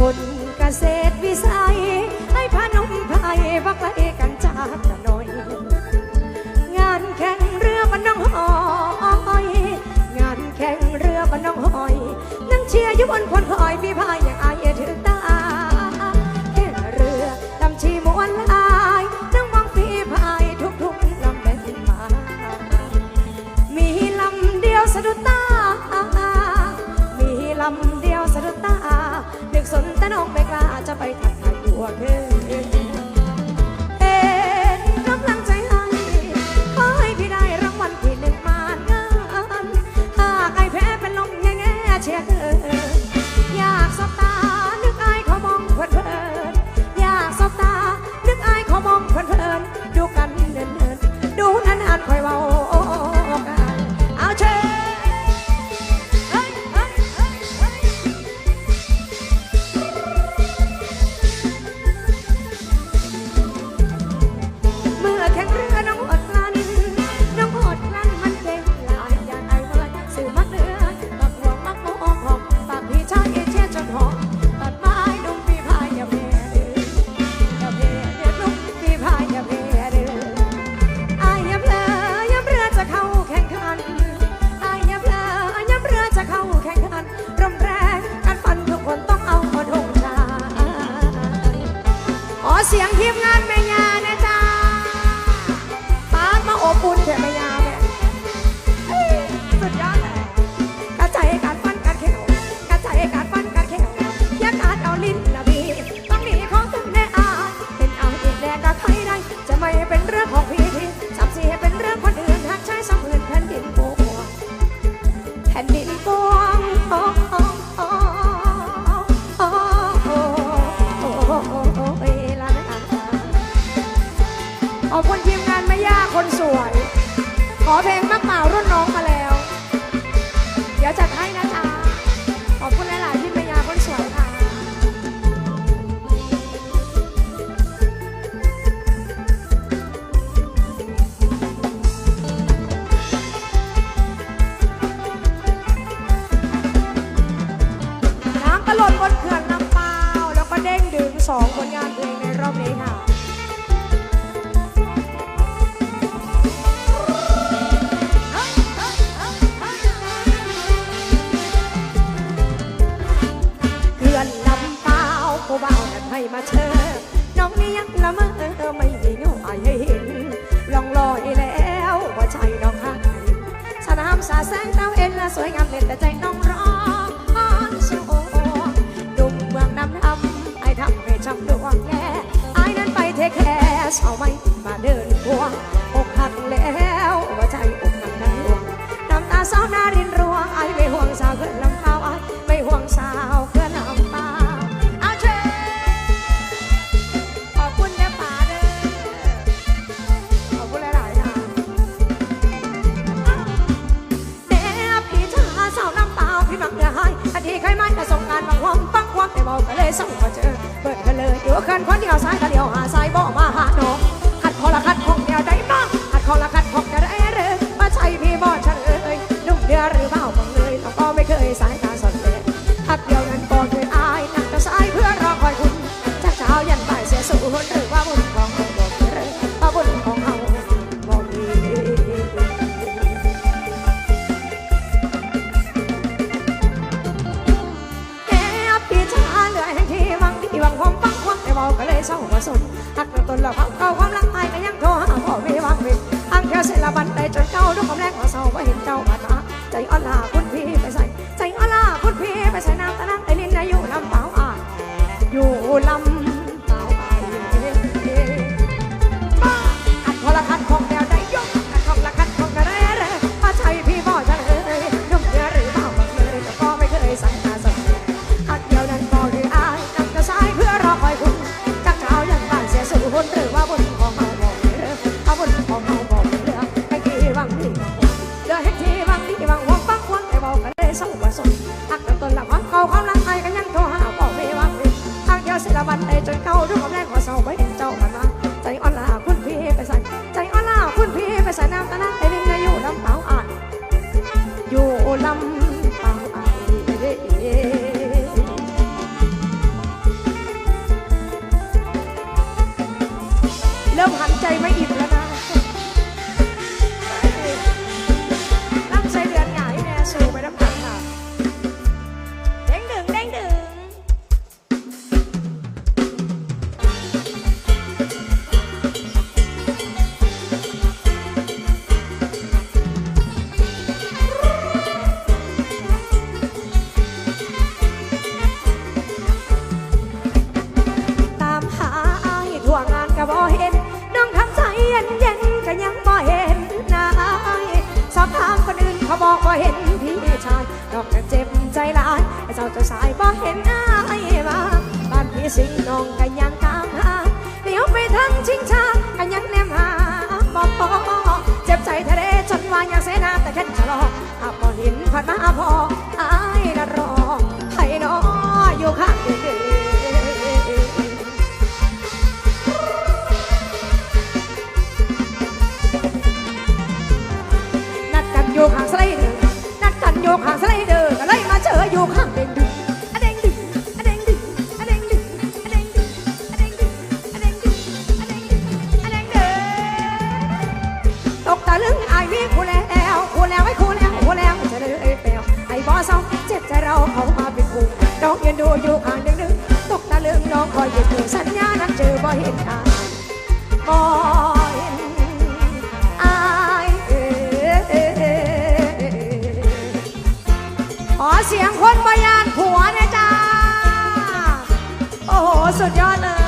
คนเกษตรวิสัย ให้พนมไพยบักเลกันจากละน้อย งานแข่งเรือบันน้องหอย งานแข่งเรือบันน้องหอย นั่งเชียร์อยู่บนคนคอยพี่พายอย่างไอ oh. เธอ น้องนี่ยังละเมอไม่มีหน่อยให้เห็นลองลอยแล้วว่าใจน้องหายสนามสาแสงเต้าเอ็นละสวยงามเล่นแต่ใจน้องร้อนโชว์ดุมเมืองน้ำดำไอทำให้ช้ำดวงแย่ไอ้นั้นไปเทคแคสเอาไม่มาเดินพวงอกหักแล้วว่าใจอกหักนั้นวงน้ำตาเศร้านารินายก็เดียวหาซ้าความรักใทยก็ยังโทรหาบอกไม่ว่าผิดทางเดียวสิละวันในจนเก่าด้วยความแรงของเสาไว้เห็นเจ้ามันมาใจอ่อนลาคุณพี่ไปใส่ใจอ่อนลาคุณพี่ไปใส่น้ำตาหน้าไอ้ลิงอยู่ลำเปล่าอ่านอยู่ลำเปล่าอ่าเริ่มหันใจไม่อิ่ม เห็นหน้าให้บ้าบ้านพี่สิงน้องกันยังตางหาเดี๋ยวไปทั้งชิงชากันยังแนมหาปอปอเจ็บใจทะเลจนวางยากเสนาแต่ฉันชะลออาพอหินผ่านมาพอ เสียงคนบยานผัวนะจ้า โอ้โห สุดยอดเลย